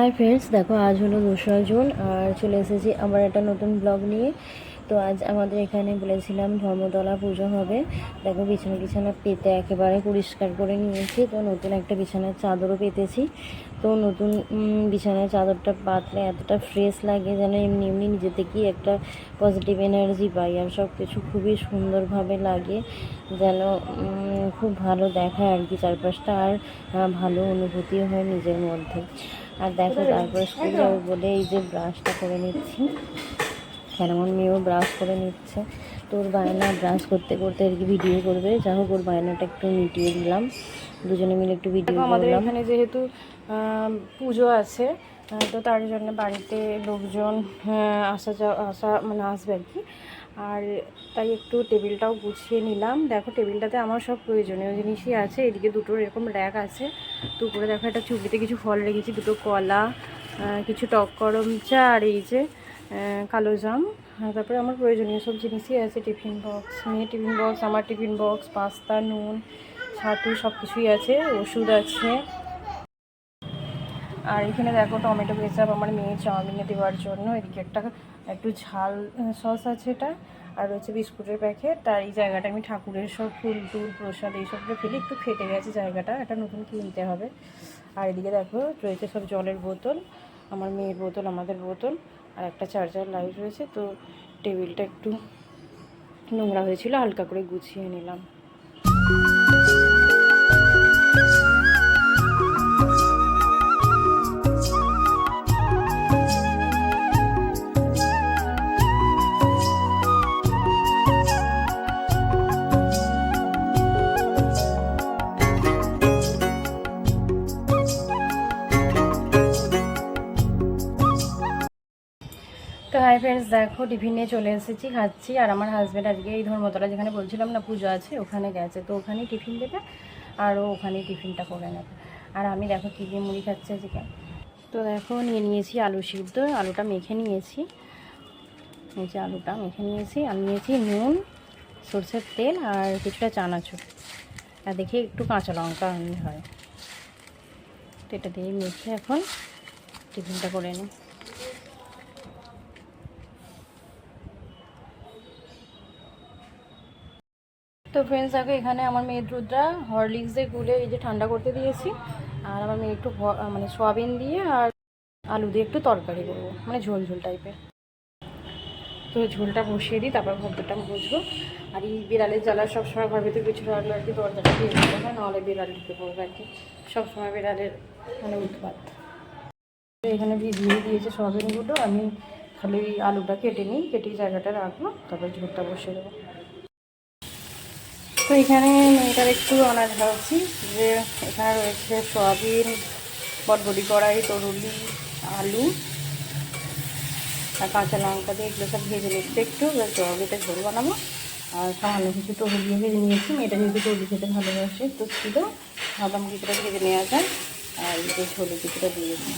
Hi friends দেখো, আজ হলো দোসরা জুন, আর চলে এসেছি আবার একটা নতুন ব্লগ নিয়ে। তো আজ আমাদের এখানে বলেছিলাম ধর্মতলা পুজো হবে। দেখো, বিছানা বিছানা পেতে একেবারে পরিষ্কার করে নিয়েছি। তো নতুন একটা বিছানার চাদরও পেতেছি। তো নতুন বিছানার চাদরটা পাতলে এতটা ফ্রেশ লাগে যেন এমনি এমনি নিজে থেকেই একটা পজিটিভ এনার্জি পাই। আর সব কিছু খুবই সুন্দরভাবে লাগে যেন খুব ভালো দেখায় আর কি চারপাশটা। আর ভালো অনুভূতিও হয় নিজের মধ্যে। আর দেখো তারপরে স্কুল যাব বলে এই যে ব্রাশটা করে নিচ্ছি। কেন আমার মেয়েও ব্রাশ করে নিচ্ছে। তোর বায়না ব্রাশ করতে করতে আর কি ভিডিও করবে। যা হোক ওর বায়নাটা একটু মিটিয়ে দিলাম। দুজনে মিলে একটু ভিডিও আমাদের এখানে যেহেতু পুজো আছে তো তার জন্য বাড়িতে লোকজন আসা যাওয়া, আসা মানে আসবে আর কি। আর তাই একটু টেবিলটাও গুছিয়ে নিলাম। দেখো টেবিলটাতে আমার সব প্রয়োজনীয় জিনিসই আছে। এদিকে দুটো এরকম র্যাক আছে। তো উপরে দেখো একটা চুবিতে কিছু ফল রেখেছি, দুটো কলা কিছু টক করম চা আর এই যে কালো জাম। তারপরে আমার প্রয়োজনীয় সব জিনিসই আছে। টিফিন বক্স, মেয়ে টিফিন বক্স, আমার টিফিন বক্স, পাস্তা, নুন, ছাতু সব কিছুই আছে, ওষুধ আছে। আর এখানে দেখো টমেটো কেচাপ আমার মেয়ে চাউমিনে দেওয়ার জন্য। এদিকে একটা একটু ঝাল সস আছে এটা। আর রয়েছে বিস্কুটের প্যাকেট। আর এই জায়গাটা আমি ঠাকুরের সব ফুল টুল, প্রসাদ এইসবগুলো ফেলে একটু ফেটে গেছে জায়গাটা। একটা নতুন কিনতে হবে। আর এদিকে দেখো, রয়েছে সব জলের বোতল, আমার মেয়ের বোতল, আমাদের বোতল আর একটা চার্জার লাইট রয়েছে। তো টেবিলটা একটু নোংরা হয়েছিল, হালকা করে গুছিয়ে নিলাম। হাই ফ্রেন্ডস দেখো টিফিন চলে এসেছি, খাচ্ছি। আর আমার হাজব্যান্ড আজকে এই ধর্মতলা যেখানে বলছিলাম না, পুজো আছে, ওখানে গেছে। তো ওখানেই টিফিন দেবে, আর ও ওখানেই টিফিনটা করে নেবে। আর আমি দেখো কী দিয়ে মুড়ি খাচ্ছি আজকে। তো দেখো, নিয়ে নিয়েছি আলু সিদ্ধ, আলুটা মেখে নিয়েছি। যে আলুটা মেখে নিয়েছি, আর নিয়েছি নুন, সর্ষের তেল আর কিছুটা চানাচুর। আর দেখি একটু কাঁচা লঙ্কা হয়। তো এটা দিয়ে মেখে এখন টিফিনটা করে নিই। তো ফ্রেন্ডস দেখো, এখানে আমার মেয়ের দুধটা হরলিক্স গুলে এই যে ঠান্ডা করতে দিয়েছি। আর আমার মেয়ে একটু মানে সয়াবিন দিয়ে আর আলু দিয়ে একটু তরকারি করব মানে ঝোল ঝোল টাইপের তো ঝোলটা বসিয়ে দিই, তারপর ভদ্রটা বুঝব। আর এই বিড়ালের জ্বালা সবসময় ঘর ভিতরে কিছু রাখলে আর কি দরজাটা দিয়ে দিতে হয়, নাহলে বিড়াল ঢুকে পড়বে আর কি। সবসময় বিড়ালের মানে উৎপাত। এখানে ভিজিয়ে দিয়েছে সয়াবিনগুলো, আমি খালি আলুটা কেটে নিই, কেটে জায়গাটা রাখব, তারপর ঝোলটা বসিয়ে দেবো। তো এখানে মেয়েটার একটু আনাজ ভাবছি যে এখানে রয়েছে সয়াবিন বটবটি কড়াই, তরুলি, আলু আর কাঁচা লঙ্কা দিয়ে এগুলো সব ভেজে নিচ্ছি। একটু জলটা ঝোল বানাবো। আর সামান্য কিছু তরু দিয়ে ভেজে নিয়েছি। মেয়েটা যেহেতু তরু খেতে ভালোবাসে, তো ছিল। ভাবলাম কিছুটা ভেজে নেওয়া যায় আর এই যে কিছুটা দিয়েছি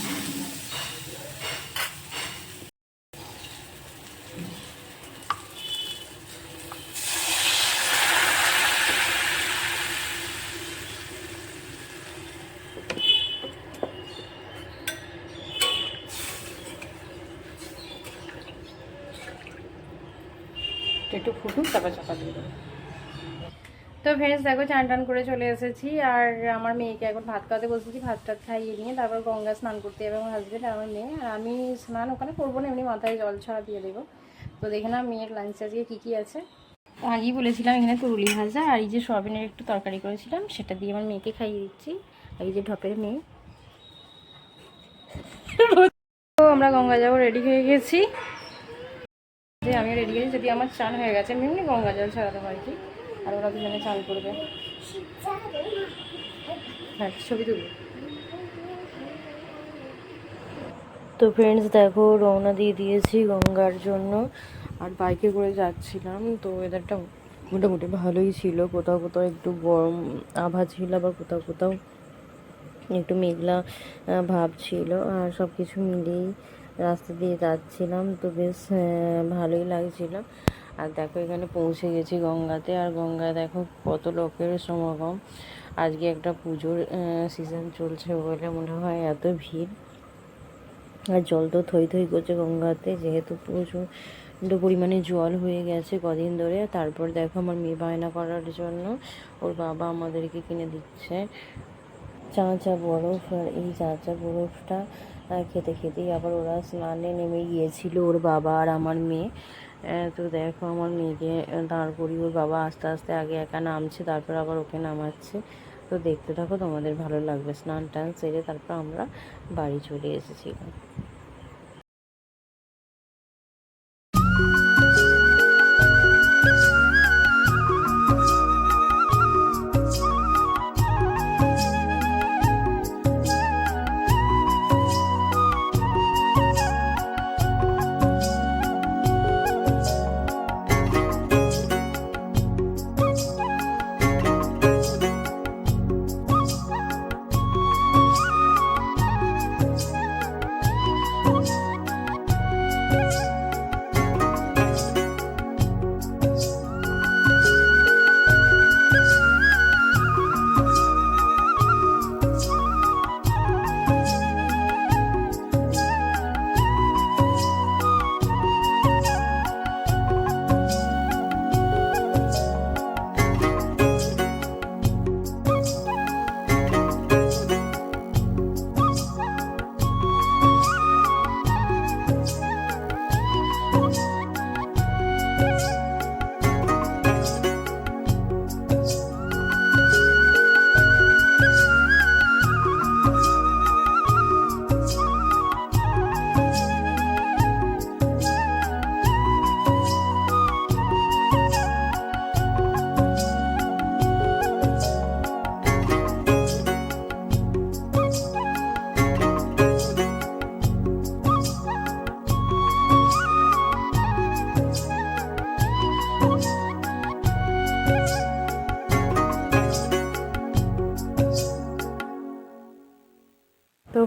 ফুটুক তারপর চাপা দিয়ে দেবো তো ফ্রেন্ডস দেখো চান টান করে চলে এসেছি। আর আমার মেয়েকে এখন ভাত খাওয়াতে বসেছি ভাত টাত খাইয়ে নিয়ে তারপর গঙ্গা স্নান করতে যাবে আমার হাজব্যান্ড আমার মেয়ে। আর আমি স্নান ওখানে করব না, এমনি মাথায় জল ছড়া দিয়ে দেবো। তো দেখে না মেয়ের লাঞ্চ আজকে কী কী আছে। আগেই বলেছিলাম এখানে তুরুলি ভাজা আর এই যে সয়াবিনের একটু তরকারি করেছিলাম, সেটা দিয়ে আমার মেয়েকে খাইয়ে দিচ্ছি। আর এই যে ঢপের মেয়ে। তো আমরা গঙ্গা যাব রেডি হয়ে গেছি। যে আমি রেডি হয়েছি যদি আমার চান হয়ে গেছে, আমি এমনি গঙ্গা জল ছাড়াতে পারি কি আর ওরা দুজনে চান করবে। হ্যাঁ ছবি তুলবে। তো ফ্রেন্ডস দেখো, রওনা দিয়ে দিয়েছি গঙ্গার জন্য। আর বাইকে করে যাচ্ছিলাম, তো ওয়েদারটা মোটামুটি ভালোই ছিল। কোথাও কোথাও একটু গরম আভা ছিল, আবার কোথাও কোথাও একটু মেঘলা ভাব ছিল। আর সব কিছু মিলিয়েই রাস্তা দিয়ে যাচ্ছিলাম তো বেশ ভালোই লাগছিল। আর দেখো এখানে পৌঁছে গেছি গঙ্গাতে। আর গঙ্গায় দেখো কত লোকের সমাগম। আজকে একটা পুজোর সিজন চলছে বলে মনে হয় এত ভিড়। আর জল তো থই থই করছে গঙ্গাতে যেহেতু প্রচণ্ড পরিমাণে জল হয়ে গেছে কদিন ধরে। তারপর দেখো আমার মেয়ে বায়না করার জন্য ওর বাবা আমাদেরকে কিনে দিচ্ছে। চাঁচা বরফ আর এই চাঁচা বরফটা আহ, খেতে খেতেই আবার ওরা স্নানে নেমে গিয়েছিল ওর বাবা আর আমার মেয়ে। তো দেখো আমার মেয়েকে দাঁড় করি ওর বাবা আস্তে আস্তে আগে একা নামছে, তারপর আবার ওকে নামাচ্ছে। তো দেখতে থাকো তোমাদের ভালো লাগবে স্নান টান সেরে তারপর আমরা বাড়ি চলে এসেছিলাম।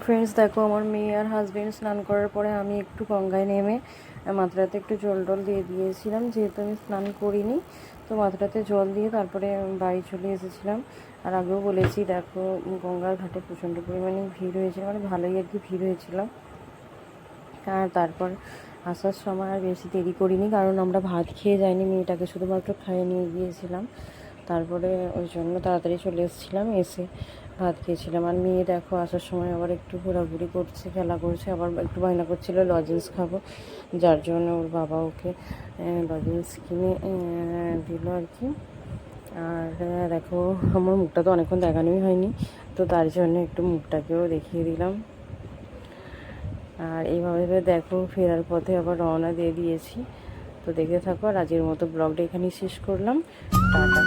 ফ্রেন্ডস দেখো আমার মেয়ে আর হাজবেন্ড স্নান করার পরে আমি একটু গঙ্গায় নেমে মাথাটাতে একটু জল টল দিয়ে দিয়েছিলাম। যেহেতু আমি স্নান করিনি, তো মাথাটাতে জল দিয়ে তারপরে বাড়ি চলে এসেছিলাম। আর আগেও বলেছি, দেখো, গঙ্গার ঘাটে প্রচণ্ড পরিমাণে ভিড় হয়েছিল মানে ভালোই আর কি ভিড় হয়েছিল আর তারপর আসার সময় আর বেশি দেরি করিনি, কারণ আমরা ভাত খেয়ে যাইনি, মেয়েটাকে শুধুমাত্র খাইয়ে নিয়ে গিয়েছিলাম। তারপরে ওই জন্য তাড়াতাড়ি চলে এসেছিলাম, এসে ভাত খেয়েছিলাম। আর মেয়ে দেখো, আসার সময় আবার একটু ঘোরাঘুরি করছে, খেলা করছে, আবার একটু বায়না করছিল লজেন্স খাব। যার জন্য ওর বাবা ওকে লজেন্স কিনে দিল আর কি। আর দেখো, আমার মুখটা তো অনেকক্ষণ দেখানোই হয়নি, তো তার জন্য একটু মুখটাকেও দেখিয়ে দিলাম। আর এইভাবে দেখো, ফেরার পথে আবার রওনা দিয়ে দিয়েছি। তো দেখতে থাকো, আর আজকের মতো ব্লগটা এখানেই শেষ করলাম। টাটা।